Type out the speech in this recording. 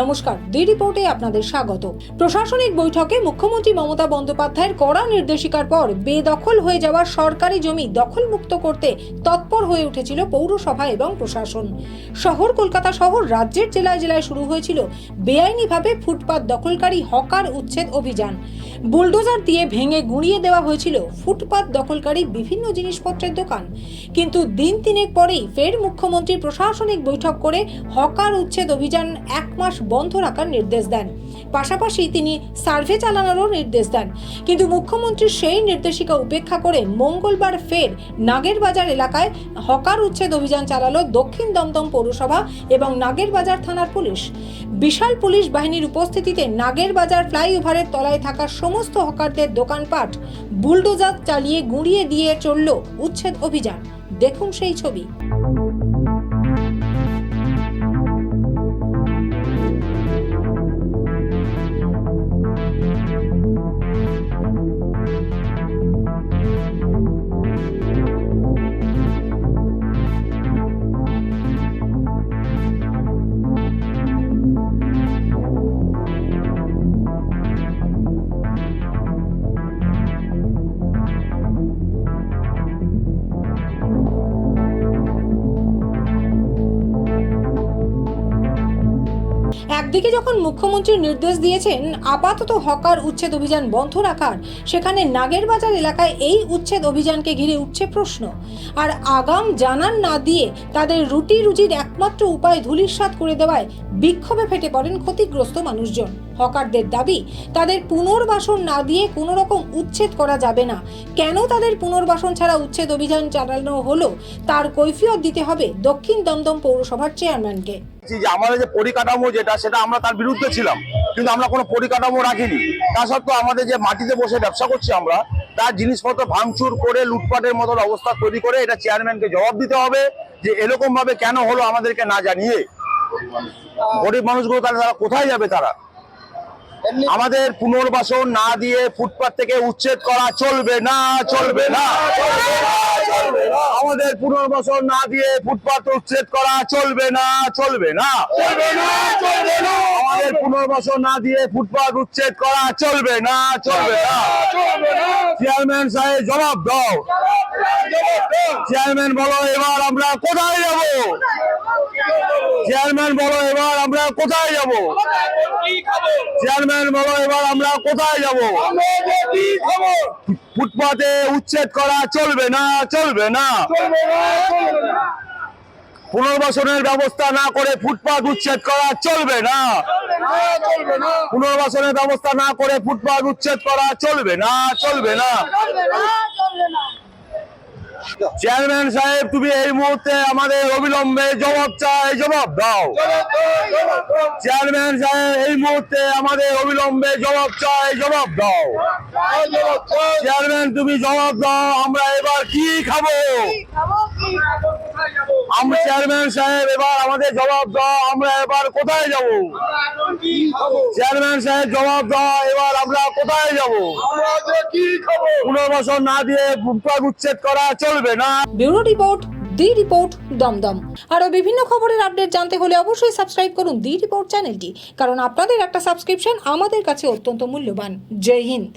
নমস্কার দি রিপোর্টে আপনাদের স্বাগত। প্রশাসনিক বৈঠকে মুখ্যমন্ত্রী মমতা বন্দ্যোপাধ্যায়ের কড়া নির্দেশিকার পর বেদখল হয়ে যাওয়া সরকারি জমি দখলমুক্ত করতে তৎপর হয়ে উঠেছিল পৌরসভা এবং প্রশাসন। শহর কলকাতা শহর রাজ্যের জেলায় জেলায় শুরু হয়েছিল বেআইনিভাবে ফুটপাত দখলকারী হকার উচ্ছেদ অভিযান। বুলডোজার দিয়ে ভেঙে গুঁড়িয়ে দেওয়া হয়েছিল ফুটপাত দখলকারী বিভিন্ন জিনিসপত্রের দোকান। কিন্তু দিন তিনেক পরেই ফের মুখ্যমন্ত্রী প্রশাসনিক বৈঠক করে হকার উচ্ছেদ অভিযান এক মাস বন্ধ রাখার নির্দেশ দেন। পাশাপাশি তিনি সার্ভে চালানোরও নির্দেশ দেন। কিন্তু মুখ্যমন্ত্রী সেই নির্দেশিকা উপেক্ষা করে মঙ্গলবার ফের নাগেরবাজার এলাকায় হকার উচ্ছেদ অভিযান চালালো দক্ষিণ দমদম পৌরসভা এবং নাগেরবাজার থানার পুলিশ। বিশাল পুলিশ বাহিনীর উপস্থিতিতে নাগেরবাজার ফ্লাইওভারের তলায় থাকা সমস্ত হকারদের দোকানপাট বুলডোজার চালিয়ে গুঁড়িয়ে দিয়ে চলল উচ্ছেদ অভিযান। দেখুন সেই ছবি। একদিকে যখন মুখ্যমন্ত্রী নির্দেশ দিয়েছেন আপাতত হকার উচ্ছেদ অভিযান বন্ধ রাখার, সেখানে নাগেরবাজার এলাকায় এই উচ্ছেদ অভিযানকে ঘিরে উঠছে প্রশ্ন। আর আগাম জানান না দিয়ে তাদের রুটি রুজির একমাত্র উপায় ধূলিসাৎ করে দেওয়ায় বিক্ষোভে ফেটে পড়েন ক্ষতিগ্রস্ত মানুষজন। হকারদের দাবি, তাদের পুনর্বাসন না দিয়ে কোনো রকম উচ্ছেদ করা যাবে না। কেন তাদের পুনর্বাসন ছাড়া উচ্ছেদ অভিযান চালানো হলো, তার কৈফিয়ত দিতে হবে দক্ষিণ দমদম পৌরসভার চেয়ারম্যানকে। যে আমাদের যে পরিকাঠামো যেটা, সেটা আমরা তার বিরুদ্ধে ছিলাম, কিন্তু আমরা কোনো পরিকাঠামো রাখিনি। তা সত্ত্বেও আমাদের যে মাটিতে বসে ব্যবসা করছি আমরা, তার জিনিসপত্র ভাঙচুর করে, লুটপাটের মতন অবস্থা তৈরি করে এটা চেয়ারম্যানকে জবাব দিতে হবে যে এরকম ভাবে কেন হলো আমাদেরকে না জানিয়ে। গরিব মানুষগুলো তাহলে তারা কোথায় যাবে তারা? আমাদের পুনর্বাসন না দিয়ে ফুটপাত থেকে উচ্ছেদ করা চলবে না চলবে না। আমাদের পুনর্বাসন না দিয়ে ফুটপাত উচ্ছেদ করা চলবে না চলবে না। চলবে না চলবে না। আমাদের পুনর্বাসন না দিয়ে ফুটপাত উচ্ছেদ করা চলবে না চলবে না। চেয়ারম্যান সাহেব, জবাব দাও। চেয়ারম্যান বলো, এবার আমরা কোথায় যাব? চেয়ারম্যান বলো, এবার আমরা কোথায় যাব? চেয়ারম্যান বলো, এবার আমরা কোথায় যাব? ফুটপাতে উচ্ছেদ করা চলবে না চলবে না। পুনর্বাসনের ব্যবস্থা না করে ফুটপাত উচ্ছেদ করা চলবে না। পুনর্বাসনের ব্যবস্থা না করে ফুটপাত উচ্ছেদ করা চলবে না চলবে না। চেয়ারম্যান সাহেব, তুমি এই মুহূর্তে আমাদের অবিলম্বে জবাব চাই, জবাব দাও। চেয়ারম্যান সাহেব, এই মুহূর্তে আমাদের অবিলম্বে জবাব চাই, জবাব দাও। চেয়ারম্যান, তুমি জবাব দাও, আমরা এবার কি খাব? আমরা চেয়ারম্যান সাহেব, এবার আমাদের জবাব দাও, আমরা এবার কোথায় যাব? চেয়ারম্যান সাহেব, জবাব দাও, এবার আমরা কোথায় যাব? পুনর্বাসন না দিয়ে ফুটপাত উচ্ছেদ করা চলবে না। Bureau report, the report, Dumdum. আরও বিভিন্ন খবরের আপডেট জানতে হলে অবশ্যই সাবস্ক্রাইব করুন দি রিপোর্ট চ্যানেলটি, কারণ আপনাদের একটা সাবস্ক্রিপশন আমাদের কাছে অত্যন্ত মূল্যবান। জয় হিন্দ।